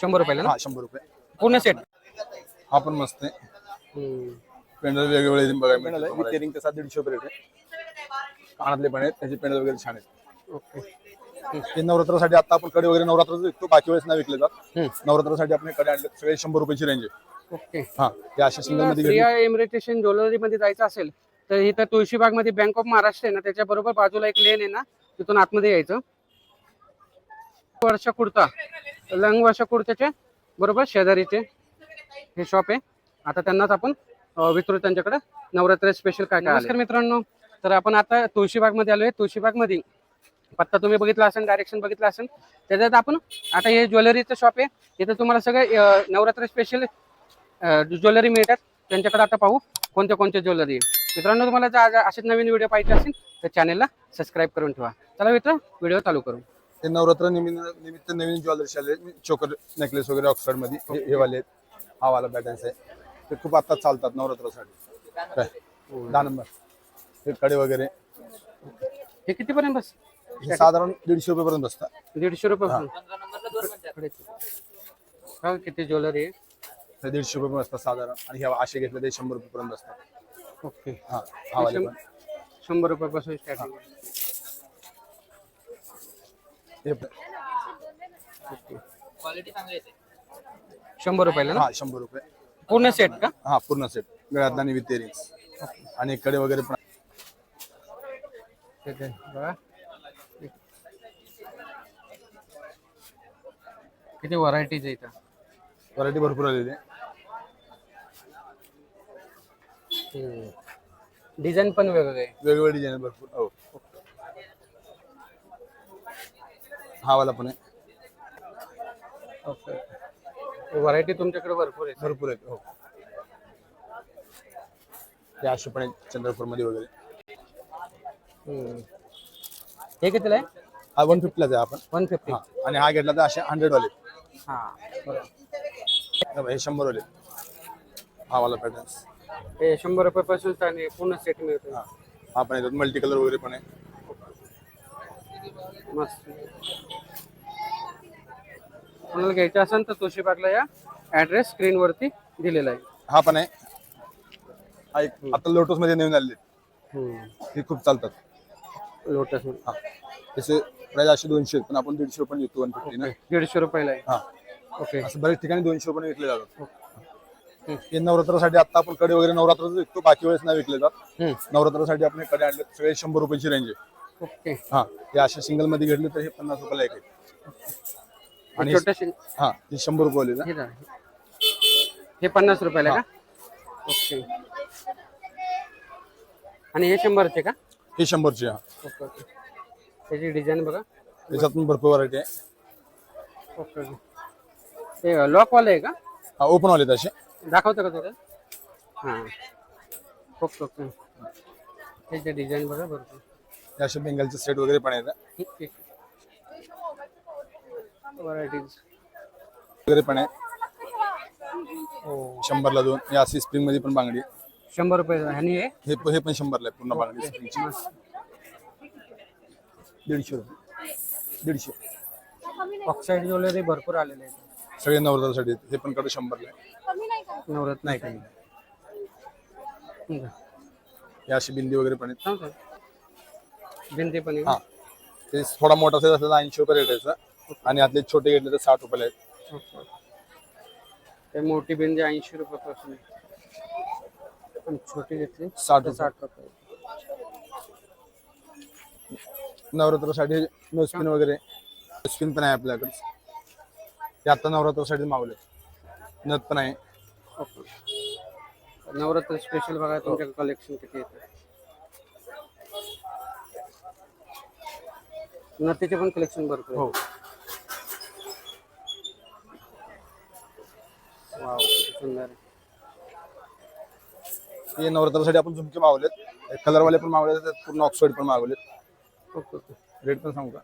शंभर रुपयाला ना? हा शंभर रुपये. पूर्ण सेट हा पण मस्त आहे. पेंडल वेगवेगळे बघायला पेंडल आहे. दीडशे रुपये रेट आहे. कानातले पण आहेत. त्याचे पेंडल वगैरे छान आहेत. ओके. हे नवरात्रासाठी आता आपण कडे वगैरे नवरात्र विकतो. बाकी वेळेस नाही विकले जात. नवरात्रासाठी आपण कडे आणले. सगळे शंभर रुपयाची रेंज आहे. ओके. हा ते अशा सिंगलमध्ये घेतले. प्रिया इमिटेशन ज्वेलरी मध्ये जायचं असेल तर इथं तुळशीबागमध्ये बँक ऑफ महाराष्ट्र आहे ना त्याच्या बरोबर बाजूला एक लेन आहे ना तिथून आतमध्ये यायचं. वर्ष कुर्ता लंग वर्ष कुर्त्याचे बरोबर शेजारीचे हे शॉप आहे. आता त्यांनाच आपण विचारू त्यांच्याकडे. नवरात्र स्पेशल काय काय नमस्कार मित्रांनो. तर आपण आता तुळशीबागमध्ये आलोय. तुळशीबागमध्ये पत्ता तुम्ही बघितला असेल डायरेक्शन बघितलं असेल त्याच्यात आपण आता हे ज्वेलरीचं शॉप आहे. इथं तुम्हाला सगळे नवरात्र स्पेशल ज्वेलरी मिळतात. त्यांच्याकडे आता पाहू कोणत्या कोणत्या ज्वेलरी आहे. मित्रांनो तुम्हाला जर असेच नवीन व्हिडिओ पाहिजे असेल तर चॅनलला सबस्क्राईब करून ठेवा. चला मित्र व्हिडिओ चालू करू. ते नवरात्र निमित्त निमित्त नवीन ज्वेलर्स आले चोकर नेकलेस वगैरे ऑक्सफर्डमध्ये हे- हे वाले आहेत. हा वाला पॅटर्न्स आहे. ते खूप आता चालतात नवरात्रासाठी. काय? दहा नंबर. हे कडे वगैरे. हे कितीपर्यंत बस? हे साधारण दीडशे रुपये पर्यंत बसतात. दीडशे रुपये हा. किती ज्वेलरी आहे? हे दीडशे रुपये पण असतात साधारण. आणि हे असे घेतले ते शंभर रुपये पर्यंत बसतात. ओके. हा हा वाले पण. शंभर रुपयापासून स्टार्टिंग. क्वालिटी चांगली येते. शंभर रुपयाला ना? हा शंभर रुपये. पूर्ण सेट का? हा पूर्ण सेट गळ्यात आणि विथ आणि कडे वगैरे पण ठीक आहे बघा. किती व्हरायटीज आहे इथं? व्हरायटी भरपूर आलेली आहे. डिझाईन पण वेगवेगळे. आहे वेगवेगळे डिझाईन भरपूर हो. हा वाला पण आहे. ओके व्हरायटी तुमच्याकडे भरपूर आहे. भरपूर आहेत हो. हे असे पण आहेत चंद्रपूरमध्ये वगैरे. हम्म. हे कितीला आहे? हा वन फिफ्टीलाच आहे आपण. वन फिफ्टी हा. आणि हा घेतला तर असे हंड्रेड वाले. हा बरोबर हे बघ, हे शंभर वाले. हा वाला पॅटर्न्स हे शंभर रुपयापासून आणि पूर्ण सेट मिळतो हा. हा पण येतात मल्टी कलर वगैरे पण आहे. मस्त. कोणाला घ्यायचं असेल तर तुळशीबागला या ऍड्रेस स्क्रीनवरती दिलेला आहे. हा पण आहे. हा एक आता लोटसमध्ये नवीन आलेले हे खूप चालतात. लोटस. हा. त्याचे प्राइस असे दोनशे पण आपण दीडशे रुपये विकतो वन फिफ्टी ना? दीडशे रुपयाला आहे. हा. ओके. असं बरेच ठिकाणी दोनशे रुपये विकले जातात. हे नवरात्रासाठी आता आपण कडे वगैरे नवरात्र विकतो बाकी वेळेस नाही विकले जात. हम्म. नवरात्रासाठी आपण हे कडे आणले सगळे शंभर रुपयाची रेंज आहे. ओके. हा अशा सिंगलमध्ये घेतले तर हे पन्नास रुपयाला एक आहे. आणि छोटे हा हे शंभर रुपये हे. हे पन्नास रुपयाला का? ओके. आणि हे शंभरचे का? हे शंभरचे हा. Okay okay. त्याची डिझाईन बघा. त्याच्यात पण भरपूर व्हरायटी आहे. Okay okay. ते लॉकवाले आहे का? हा ओपन वाले आहेत असे. दाखवतं का तुला? हां. Okay okay. त्याचे डिझाईन बघा भरपूर. हे असे बेंगलचे सेट वगैरे पण आहेत ठीक ठीक व्हरायटीज वगैरे पण आहे शंभरला दोन. हे अशी स्प्रिंगमध्ये पण बांगडी आहे. शंभर रुपये आणि हे हे हे पण शंभरला आहे पूर्ण बांगडी स्प्रिंगची दीडशे रुपये. दीडशे. ऑक्साईड ज्वेलरी भरपूर आलेले आहेत. सगळे नवरात्रासाठी आहेत. हे पण कडे शंभरला आहे. नवरत्न नाही काही ठीक आहे. हे अशी बिंदी वगैरे पण आहेत. भिंती पण आहे हा. ते थोडा मोठा साईज असला ऐंशी रुपये रेट आहे आणि आतले छोटे घेतले तर साठ रुपयाला आहेत. ओके. ते मोठी भिंती ऐंशी रुपयापासून आहे. आणि छोटी घेतली साठ तर रुपये. साठ रुपये. नवरात्रासाठी नो स्पिन वगैरे. स्पिन पण आहे आपल्याकडे. ते आता नवरात्रासाठी मागवले नथ पण आहे. ओके. नवरात्र स्पेशल बघा तुमच्याकडे कलेक्शन किती येतं? नथीचे पण कलेक्शन भरपूर हो वाव किती सुंदर आहे. हे नवरात्रासाठी आपण झुमके मागवलेत. कलरवाले पण मागवले त्यात पूर्ण ऑक्सफर्ड पण मागवलेत. Okay okay. रेट पण सांगू का?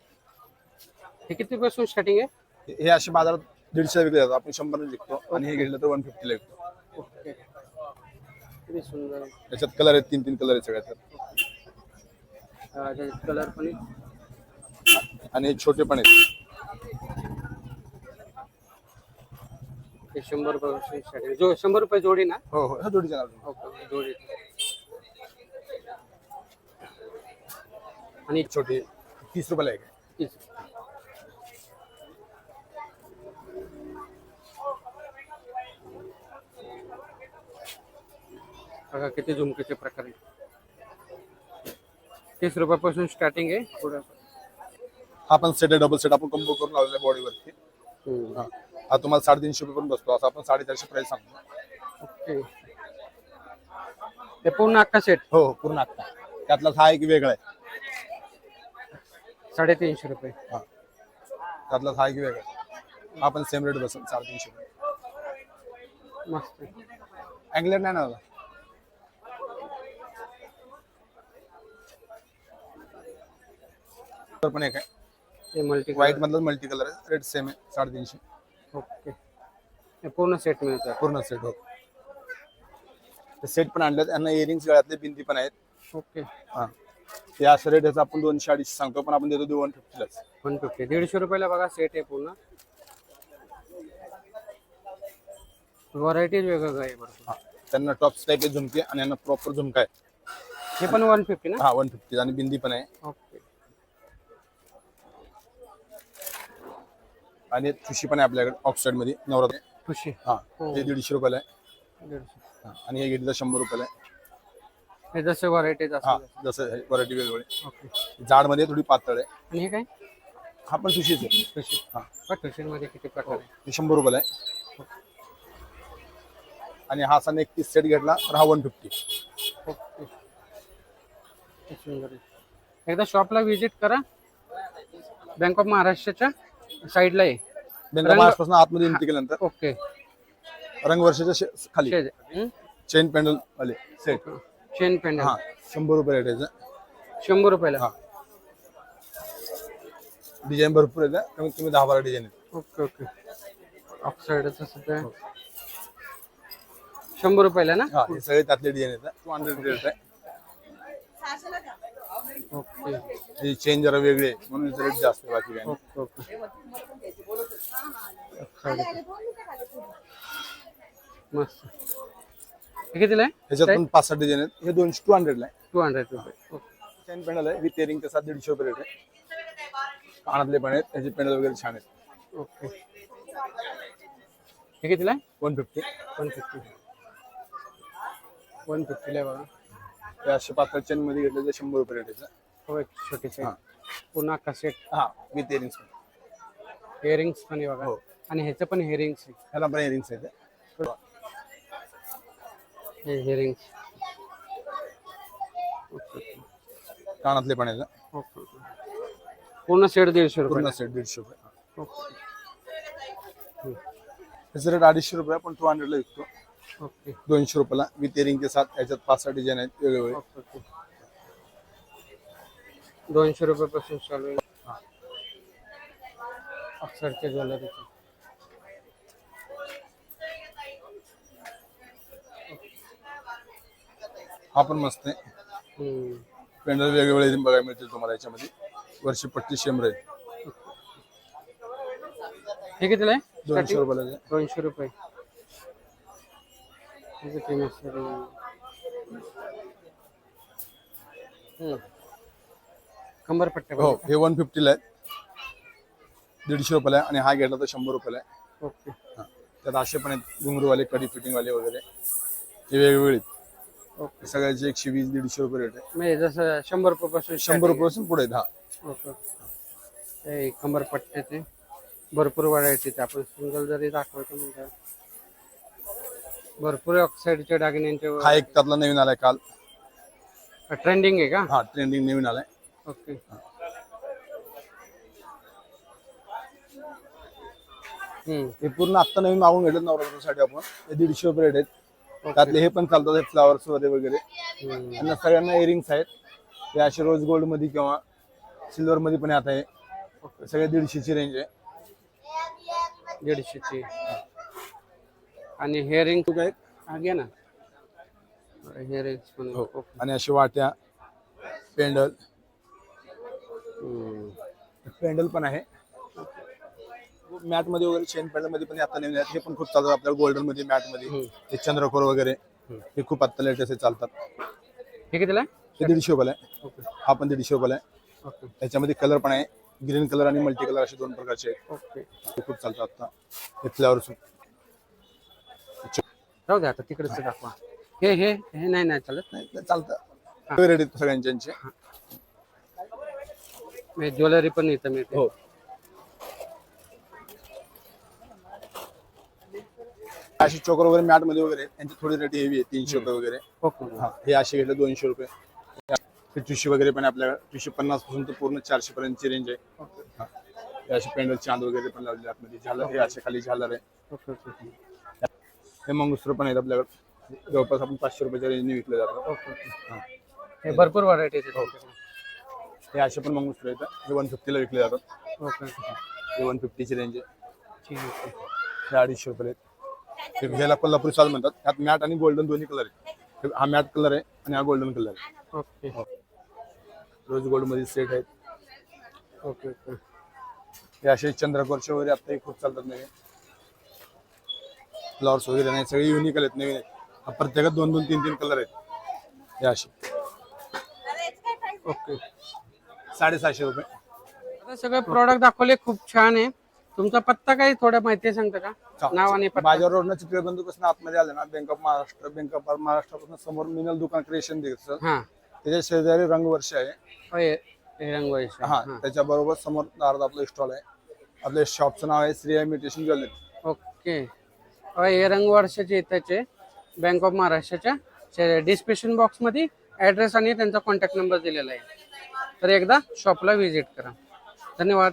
हे किती पासून स्टार्टिंग आहे? हे- हे असे बाजारात दीडशे विकले जातात. आपण शंभर विकतो आणि हे घेतलं तर वन फिफ्टीला विकतो. ओके. किती सुंदर आहे. त्याच्यात कलर आहेत तीन तीन कलर आहेत सगळ्यात. कलर पण आहे. आणि छोटे पण आहेत हे शंभर रुपये स्टार्टिंग जो शंभर रुपये जोडी ना? हो हो. ह्या जोडीच्या नावाने. ओके जोडी आणि छोटे. तीस रुपयाला एक. तीस. बघा किती झुमकीचे प्रकार आहेत. तीस रुपयापासून स्टार्टिंग आहे. पुढं. हा पण सेट आहे डबल सेट आपण कंबो करून लावलेला बॉडीवरती. हा. हा तुम्हाला साडेतीनशे रुपये पण बसतो. असं आपण साडेचारशे प्राइस सांगतो. ओके. हे पूर्ण अख्खा सेट हो हो पूर्ण आता त्यातला हा एक वेगळा आहे. साडेतीनशे रुपये. हा. त्यातला हा एक वेगळा आहे. हा पण सेम रेट बसेल साडेतीनशे रुपये. मस्त. अँगलर नाही ना? तर पण एक आहे. हे मल्टी व्हाईट मधलं मल्टी कलर आहे. रेट सेम आहे. साडेतीनशे. ओके हे पूर्ण सेट मिळतं पूर्ण सेट हो. सेट पण आणले त्यांना इयरिंग्स गळ्यातले बिंदी पण आहेत. ओके हा. ते असं रेट आपण दोनशे अडीचशे सांगतो पण आपण देतो वन फिफ्टीलाच वन फिफ्टी दीडशे रुपयाला बघा सेट आहे पूर्ण. व्हरायटी वेगवेगळं आहे बरोबर हा. त्यांना टॉप टाईप आहे झुमके आणि यांना प्रॉपर झुमका आहे. हे पण वन फिफ्टी ना? हा वन फिफ्टी आणि बिंदी पण आहे. ओके आणि ठुशी पण आहे आपल्याकडे ऑक्साईडमध्ये नवरात्र. खुशी हा हो. हे दीडशे रुपयाला आहे. दीडशे. हा, आणि हे घेतलं शंभर रुपयाला आहे. हे जसे व्हरायटीज हा असतात. जसं व्हरायटी वेगवेगळे. ओके. जाडमध्ये थोडी पातळ आहे. आणि हे काय? हा पण ठुशीच आहे. हा. मध्ये किती प्रकार आहे हे शंभर रुपयाला आहे. आणि हा असा एक पीस सेट घेतला तर हा वन फिफ्टी. ओके. किती सुंदर आहे. एकदा शॉपला व्हिजिट करा. बँक ऑफ महाराष्ट्राच्या साईडला आहे बँक महाराष्ट्रापासून आतमध्ये एंट्री केल्यानंतर ओके. रंग वर्षाच्या शे- खाली? चेन पॅन्डल वाले. सेट चेन पॅन्डल हा. शंभर रुपये रेट आहे शंभर रुपयाला? हा. डिझाईन भरपूर आहे कमीत कमी दहा बारा डिझाईन आहेत. Okay okay. ऑक्साईडच शंभर रुपयाला ना? हा हे सगळे त्यातले डिझाईन येतात टू हंड्रेड रेट आहे. ओके. ही चेन जरा वेगळी म्हणून रेट जास्त आहे बाकी काय नाही. Okay okay. मस्त. हे कितीला आहे? ह्याच्यात पण पाच सात डिझाईन आहेत. हे दोनशे टू हंड्रेडला आहे. टू हंड्रेड रुपये. ओके चेन पॅन्डल आहे. विथ इयरिंग त्याचा दीडशे रुपये रेट आहे. कानातले पण आहेत. त्याचे पॅन्डल वगैरे छान आहेत. ओके हे कितीला आहे? One fifty one fifty one फिफ्टीला आहे बघा. हे असे पातळ चेन मध्ये घेतले तर शंभर रुपये रेट आहे. हो एक छोटीचे हा. पूर्ण अख्खा सेट हा विथ हेअरिंग्स पण आहे बघा. हो. आणि ह्याचं पण हेअरिंग्स आहे. ह्याला पण इयरिंग्स आहेत. हे हेअरिंग्स कानातले पण आहेत ओके ओके. पूर्ण सेट दीडशे रुपये. पूर्ण सेट दीडशे रुपये. ओके. त्याचं रेट अडीचशे रुपये पण टू हंड्रेडला विकतो. ओके. दोनशे रुपयाला. विथ इयरिंग के साथ याच्यात पाच सहा डिझाईन आहेत वेगवेगळे. Okay okay. दोनशे रुपयापासून चालू आहे. अक्षरच्या ज्वेलरीचे हा पण मस्त आहे. पेंडल वेगवेगळे बघायला मिळतील तुम्हाला याच्यामध्ये वर्षी पट्टी शेम राहील हे कितीला आहे दोनशे Starting? रुपयाला आहे. दोनशे रुपये हे आहे. हम्म. कंबर पट्ट्या हो हे वन फिफ्टीला आहे दीडशे रुपयाला आहे आणि हा घेतला तर शंभर रुपयाला आहे. ओके. हा. त्यात असे पण आहेत घुंगरूवाले कडी फिटिंगवाले वगैरे. हे वेगवेगळे आहेत. ओके. सगळ्याचे एकशे वीस दीडशे रुपये रेट आहे. म्हणजे जसं शंभर रुपयापासून शंभर रुपयापासून पुढे आहेत हा. ओके कंबर पट्ट्याचे भरपूर व्हरायटी आपण सिंगल जरी दाखवायचं म्हणजे भरपूर ऑक्साईडच्या दागिन्यांचे हा एक त्यातला नवीन आलाय काल. ट्रेंडिंग आहे का? हा ट्रेंडिंग नवीन आलाय. ओके. हे पूर्ण आता नवीन मागून घेतलं नवरात्रासाठी आपण. हे दीडशे रुपये रेट आहेत. त्यातले हे पण चालतात फ्लावर्स वगैरे वगैरे. त्यांना सगळ्यांना इयरिंग्स आहेत. ते असे रोज गोल्डमध्ये किंवा सिल्वर मध्ये पण आता आहे सगळे दीडशेची रेंज आहे. दीडशेची. आणि हेअरिंग तू काय? हा घ्या ना. हेअरिंग्स पण. ओके आणि अशी वाट्या पेंडल. पेंडल पण आहे. मॅटमध्ये वगैरे चेन पेंडलमध्ये पण आता नवीन आहेत. हे पण खूप चालतात आपल्याला गोल्डनमध्ये मॅटमध्ये. हे चंद्रकोर वगैरे हे खूप आता लेटेस्ट चालतात. हे कितीला आहे? हे दीडशे रुपयाला आहे. हा पण दीडशे रुपयाला आहे. ओके. त्याच्यामध्ये कलर पण आहे. ग्रीन कलर आणि मल्टी कलर असे दोन प्रकारचे आहेत. ओके. हे खूप चालतात आता. हे फ्लॉवर राहू द्या आता तिकडेच दाखवा. हे हे हे नाही नाही चालत. नाही चालतं. रेट आहेत सगळ्यांचे हे ज्वेलरी पण इथं मिळते. हो. अशी चोकर वगैरे मॅटमध्ये वगैरे यांची थोडी रेट हेवी आहे तीनशे रुपये वगैरे. हा हे असे घेतले दोनशे रुपये. हे वगैरे पण आपल्याकडे टिश्यू पन्नासपासून तर पूर्ण चारशे पर्यंतची रेंज आहे हा. हे असे पेंडल चांद वगैरे पण लावले आतमध्ये. झालर हे असे खाली झालर आहे. हे मंगळसूत्र पण आहेत आपल्याकडे. जवळपास आपण पाचशे रुपयाच्या रेंजने विकले जातात. हे. भरपूर व्हरायटी हे. असे पण मंगळसूत्र येतात हे वन फिफ्टीला विकले जातात. ओके हे वन फिफ्टीची रेंज आहे. ठीक आहे हे अडीचशे रुपये आहेत. हे ह्याला कोल्हापुरी साल म्हणतात. त्यात मॅट आणि गोल्डन दोन्ही कलर आहे. हे- हा मॅट कलर आहे आणि हा गोल्डन कलर आहे. ओके रोज गोल्डमध्ये सेट आहेत. ओके ओके हे असे चंद्रकोरचे वगैरे आता हे खूप चालतात नवीन. फ्लॉवर्स वगैरे नाही सगळे युनिक आहेत नवीन आहेत. हा प्रत्येकात दोन दोन तीन तीन कलर आहेत. हे असे. ओके साडेसहाशे रुपये. आता सगळे प्रॉडक्ट दाखवले खूप छान आहे. तुमचा पत्ता काही थोडं माहिती सांगता का? नाव आणि पत्ता. माझ्या रोडनं चित्र बंधूपासून आतमध्ये आले ना bank of Maharashtra bank of महाराष्ट्रापासून समोर मिनल दुकान क्रिएशन दिसतं हा. त्याच्या शेजारी रंगवर्ष आहे. होय हे रंगोळी हा त्याच्या बरोबर समोर दारात आपलं स्टॉल आहे. आपल्या शॉपचं नाव आहे श्री इमिटेशन ज्वेलरी ओके. होय हे रंगवर्षाचे त्याचे. बँक ऑफ महाराष्ट्राच्या डिस्क्रिप्शन बॉक्समध्ये ॲड्रेस आणि त्यांचा कॉन्टॅक्ट नंबर दिलेला आहे. तर एकदा शॉपला व्हिजिट करा. धन्यवाद.